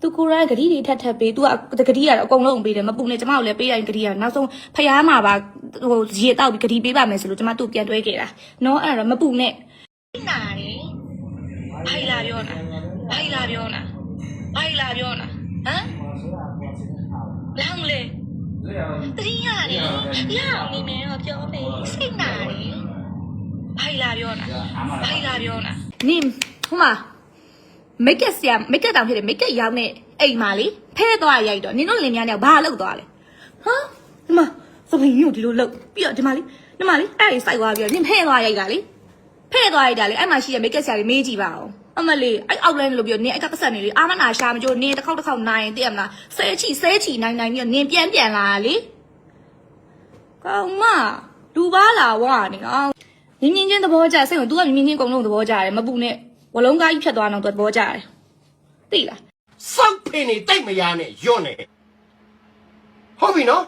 သူကိုယ်ကဂရီတွေထပ်ထပ်ပေး तू ကဂရီကတော့အကုန်လုံးပေးတယ်မပူနဲ့ကျမကိုလည်းပေးတိုင်းဂရီကနောက်ဆုံးဖျားမှာပါဟိုရေတောက်ပြီးဂရီပေးပါမယ်ဆိုလို့ကျမသူ့ပြန်တွဲခဲ့တာနော်အဲ့ဒါတော့မပူနဲ့နာတယ်ဘာလာပြောနာဘာလာပြောနာဘာလာပြောနာဟမ်လောင်းလေတတိယရတယ်ရအောင်နေမယ်တော့ပြောမယ်စိတ်နာတယ်ဘာလာပြောနာဘာလာပြောနာနင်ဟိုမှာ မိတ်ကက်ဆရာမိတ်ကက်တောင်ဖြစ်တယ်မိတ်ကက်ရောက်နေအိမ်မှာလေဖဲသွားရိုက်တော့နင်တို့လင်မယားနဲ့ဘာလုပ်သွားလဲဟာဒီမှာသမီးမျိုးဒီလိုလုပ်ပြီးတော့ဒီမှာလေဒီမှာလေအဲ့ဒီစိုက်သွားပြီးတော့နင်ဖဲသွားရိုက်တာလေဖဲသွားရိုက်တာလေအဲ့မှာရှိတဲ့မိတ်ကက်ဆရာတွေမေးကြည့်ပါဦးအမလေးအဲ့အောက်လိုင်းလို့ပြီးတော့နင်အဲ့ကပတ်ဆက်နေလေအာမနာရှာမကြိုးနင်တစ်ခေါက်တစ်ခေါက်နိုင်ရင်သိရမလားဆဲချီဆဲချီနိုင်နိုင်ပြီးတော့နင်ပြန်ပြန်လာလေကောင်မလူပါလာဝါနေအောင်မြင်းမြင်းချင်းသဘောကျစိတ်ကို तू ကမြင်းမြင်းချင်းအကုန်လုံးသဘောကျတယ်မပူနဲ့ ဝလုံးကားကြီးဖြတ်သွားအောင် तू သဘောကျတယ်သိလားစောက်ဖင်နေတိတ်မရနဲ့ယွန့်နေဟုတ်ပြီနော်